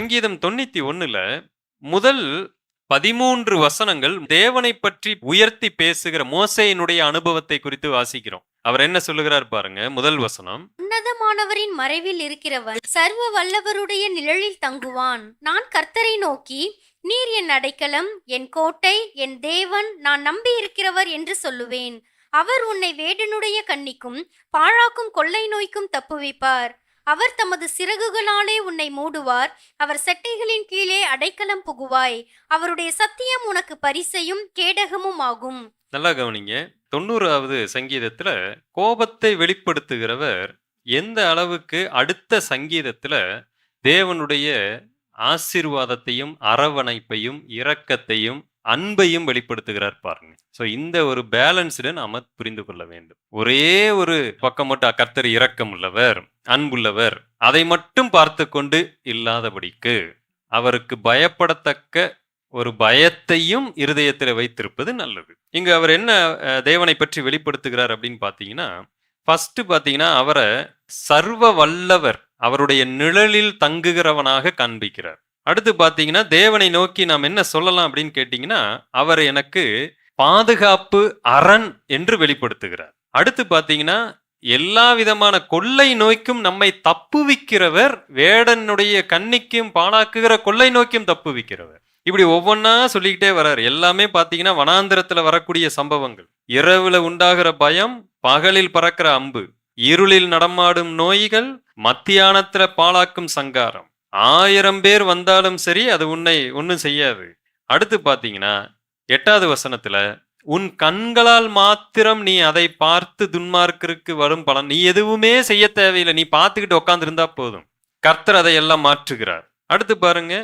சங்கீதம் தொண்ணூத்தி ஒண்ணுல முதல் பதிமூன்று வசனங்கள் தேவனை பற்றி உயர்த்தி பேசுகிற மோசையினுடைய அனுபவத்தை குறித்து வாசிக்கிறோம். அவர் என்ன சொல்லுகிறார் பாருங்க முதல் வசனம். உன்னதமானவரின் மறைவில் இருக்கிறவன் சர்வ வல்லவருடைய நிழலில் தங்குவான். நான் கர்த்தரை நோக்கி நீர் என் அடைக்கலம் என் கோட்டை என் தேவன் நான் நம்பி இருக்கிறவர் என்று சொல்லுவேன். அவர் உன்னை வேடனுடைய கண்ணிக்கும் பாழாக்கும் கொள்ளை நோய்க்கும் தப்புவிப்பார். அவர் தமது சிறகுகளாலே உன்னை மூடுவார். அவர் செட்டைகளின் கீழே அடைக்கலம் புகுவாய். அவருடைய சத்தியம் உனக்கு பரிசையும் கேடகமும் ஆகும். நல்லா கவனிங்க. தொண்ணூறாவது சங்கீதத்துல கோபத்தை வெளிப்படுத்துகிறவர் எந்த அளவுக்கு அடுத்த சங்கீதத்துல தேவனுடைய ஆசீர்வாதத்தையும் அரவணைப்பையும் இரக்கத்தையும் அன்பையும் வெளிப்படுத்துகிறார் பாருங்க. சோ இந்த ஒரு பேலன்ஸ்டு நாம புரிந்து கொள்ள வேண்டும். ஒரே ஒரு பக்கம் மட்டும் கர்த்தர் இரக்கம் உள்ளவர் அன்புள்ளவர் அதை மட்டும் பார்த்து கொண்டு இல்லாதபடிக்கு அவருக்கு பயப்படத்தக்க ஒரு பயத்தையும் இருதயத்தில் வைத்திருப்பது நல்லது. இங்க அவர் என்ன தேவனை பற்றி வெளிப்படுத்துகிறார் அப்படின்னு பார்த்தீங்கன்னா ஃபர்ஸ்ட் பார்த்தீங்கன்னா அவரை சர்வ வல்லவர் அவருடைய நிழலில் தங்குகிறவனாக காண்பிக்கிறார். அடுத்து பார்த்தீங்கன்னா தேவனை நோக்கி நாம் என்ன சொல்லலாம் அப்படின்னு கேட்டிங்கன்னா அவர் எனக்கு பாதுகாப்பு அரண் என்று வெளிப்படுத்துகிறார். அடுத்து பார்த்தீங்கன்னா எல்லா விதமான கொள்ளை நோய்க்கும் நம்மை தப்புவிக்கிறவர் வேடனுடைய கண்ணிக்கும் பாழாக்குகிற கொள்ளை நோய்க்கும் தப்புவிக்கிறவர். இப்படி ஒவ்வொன்றா சொல்லிக்கிட்டே வர்றார் எல்லாமே பார்த்தீங்கன்னா வனாந்திரத்தில் வரக்கூடிய சம்பவங்கள். இரவுல உண்டாகிற பயம் பகலில் பறக்கிற அம்பு. இருளில் நடமாடும் நோய்கள் மத்தியானத்துல பாழாக்கும் சங்காரம். ஆயிரம் பேர் வந்தாலும் சரி அது உன்னை ஒன்றும் செய்யாது. அடுத்து பார்த்தீங்கன்னா எட்டாவது வசனத்துல உன் கண்களால் மாத்திரம் நீ அதை பார்த்து துன்மார்க்கருக்கு வரும் பலன் நீ எதுவுமே செய்ய தேவையில்லை நீ பார்த்துக்கிட்டு உட்காந்துருந்தா போதும். கர்த்தர் அதை எல்லாம் மாற்றுகிறார். அடுத்து பாருங்க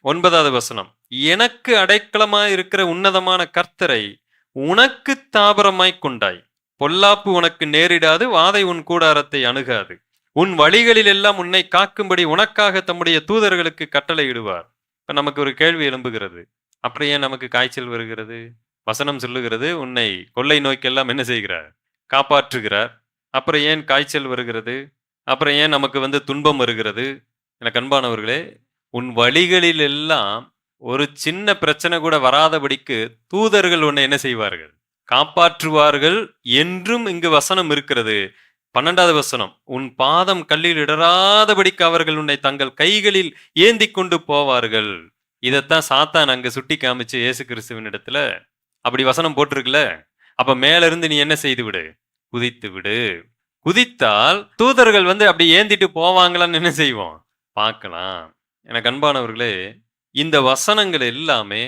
ஒன்பதாவது வசனம் எனக்கு அடைக்கலமாய் இருக்கிற உன்னதமான கர்த்தரை உனக்கு தாபரமாய் கொண்டாய். பொல்லாப்பு உனக்கு நேரிடாது வாதை உன் கூடாரத்தை அணுகாது. உன் வழிகளில் எல்லாம் உன்னை காக்கும்படி உனக்காக தம்முடைய தூதர்களுக்கு கட்டளையிடுவார் இப்ப நமக்கு ஒரு கேள்வி எழும்புகிறது. அப்புறம் ஏன் நமக்கு காய்ச்சல் வருகிறது? வசனம் சொல்லுகிறது உன்னை கொள்ளை நோய்க்கெல்லாம் என்ன செய்கிறார்? காப்பாற்றுகிறார். அப்புறம் ஏன் காய்ச்சல் வருகிறது? அப்புறம் ஏன் நமக்கு வந்து துன்பம் வருகிறது? எனக்கு அன்பானவர்களே உன் வழிகளில் எல்லாம் ஒரு சின்ன பிரச்சனை கூட வராதபடிக்கு தூதர்கள் உன்னை என்ன செய்வார்கள்? காப்பாற்றுவார்கள் என்றும் இங்கு வசனம் இருக்கிறது. பன்னெண்டாவது வசனம் உன் பாதம் கல்லில் இடராதபடிக்கு அவர்கள் உன்னை தங்கள் கைகளில் ஏந்தி கொண்டு போவார்கள். இதைத்தான் சாத்தான் அங்கே சுட்டி காமிச்சு இயேசு கிறிஸ்துவின் இடத்துல அப்படி வசனம் போட்டிருக்குல்ல? அப்ப மேலிருந்து நீ என்ன செய்து விடு குதித்து விடு குதித்தால் தூதர்கள் வந்து அப்படி ஏந்திட்டு போவாங்களான்னு என்ன செய்வோம்? பார்க்கலாம். எனக்கு அன்பானவர்களே இந்த வசனங்கள் எல்லாமே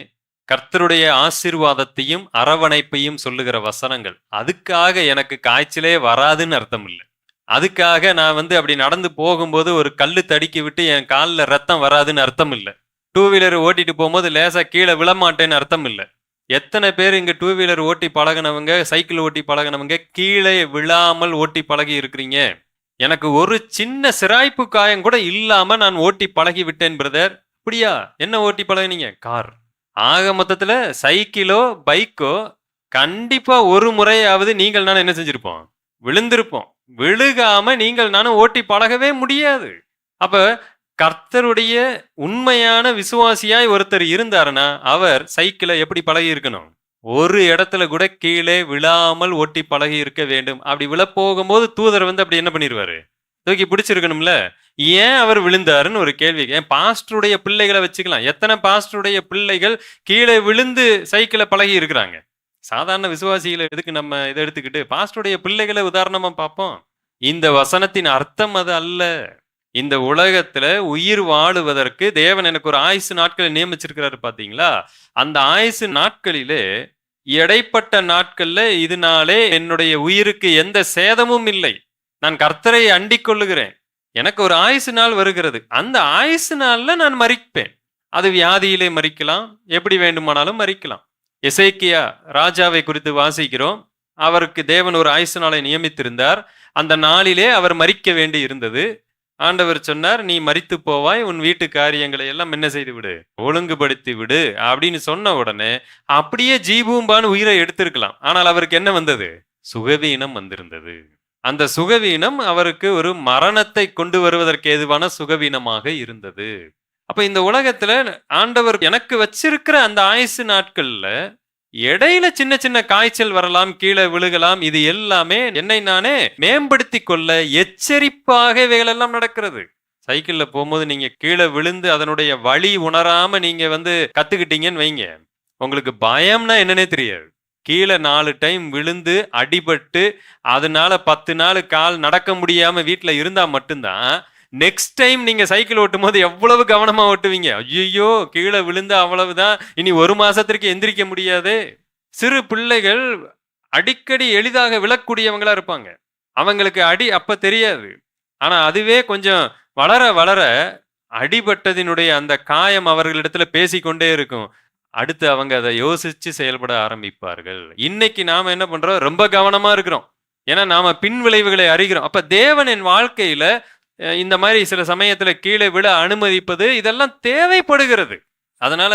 கர்த்தருடைய ஆசீர்வாதத்தையும் அரவணைப்பையும் சொல்லுகிற வசனங்கள். அதுக்காக எனக்கு காய்ச்சலே வராதுன்னு அர்த்தம் இல்லை அதுக்காக நான் வந்து அப்படி நடந்து போகும்போது ஒரு கல் தடுக்கி விட்டு என் காலில் ரத்தம் வராதுன்னு அர்த்தம் இல்லை டூ வீலர் ஓட்டிட்டு போகும்போது லேசாக கீழே விழமாட்டேன்னு அர்த்தம் இல்லை எத்தனை பேர் இங்கே டூ வீலர் ஓட்டி பழகினவங்க சைக்கிள் ஓட்டி பழகினவங்க கீழே விழாமல் ஓட்டி பழகி இருக்கிறீங்க? எனக்கு ஒரு சின்ன சிராய்ப்பு காயம் கூட இல்லாமல் நான் ஓட்டி பழகி விட்டேன் பிரதர் அப்படியா? என்ன ஓட்டி பழகினீங்க? கார். ஆக மொத்தத்துல சைக்கிளோ பைக்கோ கண்டிப்பா ஒரு முறையாவது நீங்கள் நானும் என்ன செஞ்சிருப்போம்? விழுந்திருப்போம். விழுகாம நீங்கள் நானும் ஓட்டி பழகவே முடியாது. அப்ப கர்த்தருடைய உண்மையான விசுவாசியாய் ஒருத்தர் இருந்தாருன்னா அவர் சைக்கிளை எப்படி பழகி இருக்கணும் ஒரு இடத்துல கூட கீழே விழாமல் ஓட்டி பழகி இருக்க வேண்டும். அப்படி விழ போகும்போது தூதர் வந்து அப்படி என்ன பண்ணிடுவாரு தூக்கி பிடிச்சிருக்கணும்ல? ஏன் அவர் விழுந்தாருன்னு ஒரு கேள்வி. ஏன் பாஸ்டருடைய பிள்ளைகளை வச்சுக்கலாம். எத்தனை பாஸ்டருடைய பிள்ளைகள் கீழே விழுந்து சைக்கிளை பழகி இருக்கிறாங்க? சாதாரண விசுவாசிகளை எதுக்கு நம்ம இதை எடுத்துக்கிட்டு? பாஸ்டருடைய பிள்ளைகளை உதாரணமா பார்ப்போம். இந்த வசனத்தின் அர்த்தம் அது அல்ல. இந்த உலகத்துல உயிர் வாழுவதற்கு தேவன் எனக்கு ஒரு ஆயுசு நாட்களை நியமிச்சிருக்கிறாரு பாத்தீங்களா அந்த ஆயுசு நாட்களிலே இடைப்பட்ட நாட்கள்ல இதனாலே என்னுடைய உயிருக்கு எந்த சேதமும் இல்லை. நான் கர்த்தரை அண்டிக் கொள்ளுகிறேன். எனக்கு ஒரு ஆயுசு நாள் வருகிறது. அந்த ஆயுசு நாளில் நான் மறிப்பேன் அது வியாதியிலே மறிக்கலாம் எப்படி வேண்டுமானாலும் மறிக்கலாம் எசேக்கியா ராஜாவை குறித்து வாசிக்கிறோம். அவருக்கு தேவன் ஒரு ஆயுசு நாளை நியமித்திருந்தார். அந்த நாளிலே அவர் மறிக்க வேண்டி இருந்தது. ஆண்டவர் சொன்னார் நீ மறித்து போவாய். உன் வீட்டு காரியங்களை எல்லாம் என்ன செய்து விடு ஒழுங்குபடுத்தி விடு. அப்படின்னு சொன்ன உடனே அப்படியே ஜீபூம்பான்னு உயிரை எடுத்திருக்கலாம். ஆனால் அவருக்கு என்ன வந்தது? சுகவீனம் வந்திருந்தது. அந்த சுகவீனம் அவருக்கு ஒரு மரணத்தை கொண்டு வருவதற்கு ஏதுவான சுகவீனமாக இருந்தது. அப்ப இந்த உலகத்துல ஆண்டவர் எனக்கு வச்சிருக்கிற அந்த ஆயுசு நாட்கள்ல இடையில சின்ன சின்ன காய்ச்சல் வரலாம் கீழே விழுகலாம் இது எல்லாமே என்னை நானே மேம்படுத்தி கொள்ள எச்சரிப்பாக இவைகளெல்லாம் நடக்கிறது. சைக்கிள்ல போகும்போது நீங்க கீழே விழுந்து அதனுடைய வழி உணராம நீங்க வந்து கத்துக்கிட்டீங்கன்னு வைங்க. உங்களுக்கு பயம்னா என்னன்னே தெரியாது. கீழே நாலு டைம் விழுந்து அடிபட்டு அதனால பத்து நாள் கால் நடக்க முடியாம வீட்டில் இருந்தா மட்டும்தான் நெக்ஸ்ட் டைம் நீங்க சைக்கிள் ஓட்டும் போது எவ்வளவு கவனமா ஓட்டுவீங்க? ஐயோ கீழே விழுந்து அவ்வளவுதான் இனி ஒரு மாசத்திற்கு எந்திரிக்க முடியாது. சிறு பிள்ளைகள் அடிக்கடி எளிதாக விழக்கூடியவங்களா இருப்பாங்க. அவங்களுக்கு அடி அப்ப தெரியாது. ஆனா அதுவே கொஞ்சம் வளர வளர அடிபட்டதினுடைய அந்த காயம் அவர்களிடத்துல பேசிக்கொண்டே இருக்கும். அடுத்து அவங்க அதை யோசிச்சு செயல்பட ஆரம்பிப்பார்கள். இன்னைக்கு நாம என்ன பண்றோம்? ரொம்ப கவனமா இருக்கிறோம். ஏன்னா நாம பின் விளைவுகளை அறிகிறோம். அப்ப தேவன் என் வாழ்க்கையில இந்த மாதிரி சில சமயத்துல கீழே விழ அனுமதிப்பது இதெல்லாம் தேவைப்படுகிறது. அதனால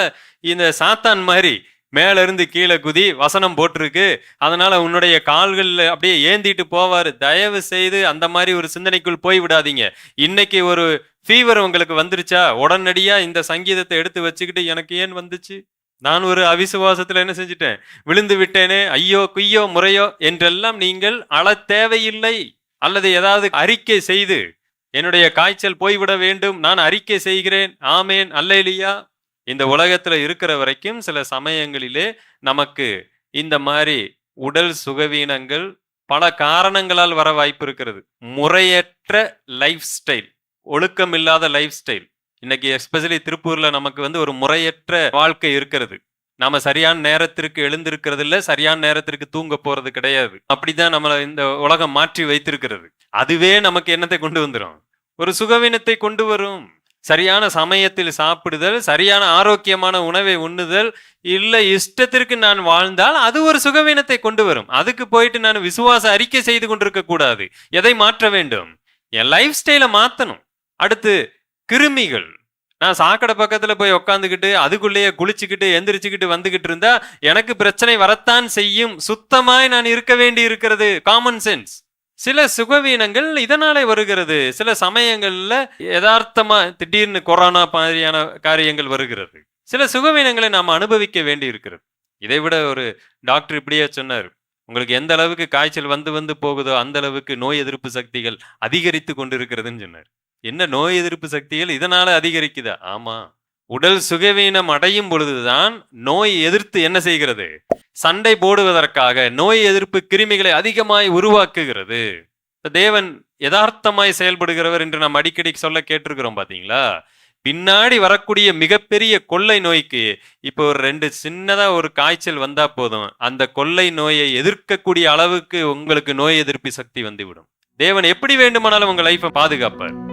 இந்த சாத்தான் மாதிரி மேல இருந்து கீழே குதி வசனம் போட்டிருக்கு. அதனால உன்னுடைய கால்களில் அப்படியே ஏந்திட்டு போவாரு. தயவு செய்து அந்த மாதிரி ஒரு சிந்தனைக்குள் போய் விடாதீங்க. இன்னைக்கு ஒரு ஃபீவர் உங்களுக்கு வந்துருச்சா? உடனடியா இந்த சங்கீதத்தை எடுத்து வச்சுக்கிட்டு எனக்கு ஏன் வந்துச்சு? நான் ஒரு அவிசுவாசத்தில் என்ன செஞ்சிட்டேன்? விழுந்து விட்டேனே ஐயோ குய்யோ முறையோ என்றெல்லாம் நீங்கள் அழ தேவையில்லை அல்லது ஏதாவது அறிக்கை செய்து என்னுடைய காய்ச்சல் போய்விட வேண்டும் நான் அறிக்கை செய்கிறேன் ஆமேன் அல்லையிலியா இந்த உலகத்தில் இருக்கிற வரைக்கும் சில சமயங்களிலே நமக்கு இந்த மாதிரி உடல் சுகவீனங்கள் பல காரணங்களால் வர வாய்ப்பு இருக்கிறது. முறையற்ற லைஃப் ஸ்டைல் ஒழுக்கம் இல்லாத லைஃப் ஸ்டைல் இன்னைக்கு எஸ்பெஷலி திருப்பூர்ல நமக்கு வந்து ஒரு முறையற்ற வாழ்க்கை இருக்கிறது. நாம சரியான நேரத்திற்கு எழுந்திருக்கிறது இல்ல சரியான நேரத்திற்கு தூங்க போறது கிடையாது. அப்படிதான் நம்மளை இந்த உலகம் மாற்றி வைத்திருக்கிறது. அதுவே நமக்கு என்னத்தை கொண்டு வந்துடும் ஒரு சுகவீனத்தை கொண்டு வரும். சரியான சமயத்தில் சாப்பிடுதல் சரியான ஆரோக்கியமான உணவை உண்ணுதல் இல்லை இஷ்டத்திற்கு நான் வாழ்ந்தால் அது ஒரு சுகவீனத்தை கொண்டு வரும். அதுக்கு போயிட்டு நான் விசுவாச அறிக்கை செய்து கொண்டிருக்க கூடாது. எதை மாற்ற வேண்டும்? என் லைஃப் ஸ்டைலை மாத்தணும். அடுத்து கிருமிகள். நான் சாக்கடை பக்கத்துல போய் உக்காந்துக்கிட்டு அதுக்குள்ளேயே குளிச்சுக்கிட்டு எந்திரிச்சுக்கிட்டு வந்துக்கிட்டு இருந்தா எனக்கு பிரச்சனை வரத்தான் செய்யும். சுத்தமாய் நான் இருக்க வேண்டி இருக்கிறது. காமன் சென்ஸ் சில சுகவீனங்கள் இதனாலே வருகிறது. சில சமயங்களில் யதார்த்தமா திடீர்னு கொரோனா மாதிரியான காரியங்கள் வருகிறது. சில சுகவீனங்களை நாம் அனுபவிக்க வேண்டி இருக்கிறது. இதை விட ஒரு டாக்டர் இப்படியே சொன்னார். உங்களுக்கு எந்த அளவுக்கு காய்ச்சல் வந்து வந்து போகுதோ அந்த அளவுக்கு நோய் எதிர்ப்பு சக்திகள் அதிகரித்து கொண்டிருக்கிறதுன்னு சொன்னார். என்ன நோய் எதிர்ப்பு சக்திகள் இதனால அதிகரிக்குதா? ஆமா. உடல் சுகவீனம் அடையும் பொழுதுதான் நோய் எதிர்த்து என்ன செய்கிறது? சண்டை போடுவதற்காக நோய் எதிர்ப்பு கிருமிகளை அதிகமாய் உருவாக்குகிறது. தேவன் யதார்த்தமாய் செயல்படுகிறவர் என்று நாம் அடிக்கடி சொல்ல கேட்டிருக்கிறோம் பாத்தீங்களா? பின்னாடி வரக்கூடிய மிகப்பெரிய கொள்ளை நோய்க்கு இப்போ ஒரு ரெண்டு சின்னதா ஒரு காய்ச்சல் வந்தா போதும். அந்த கொள்ளை நோயை எதிர்க்கக்கூடிய அளவுக்கு உங்களுக்கு நோய் எதிர்ப்பு சக்தி வந்துவிடும். தேவன் எப்படி வேண்டுமானாலும் உங்க லைஃபை பாதுகாப்பார்.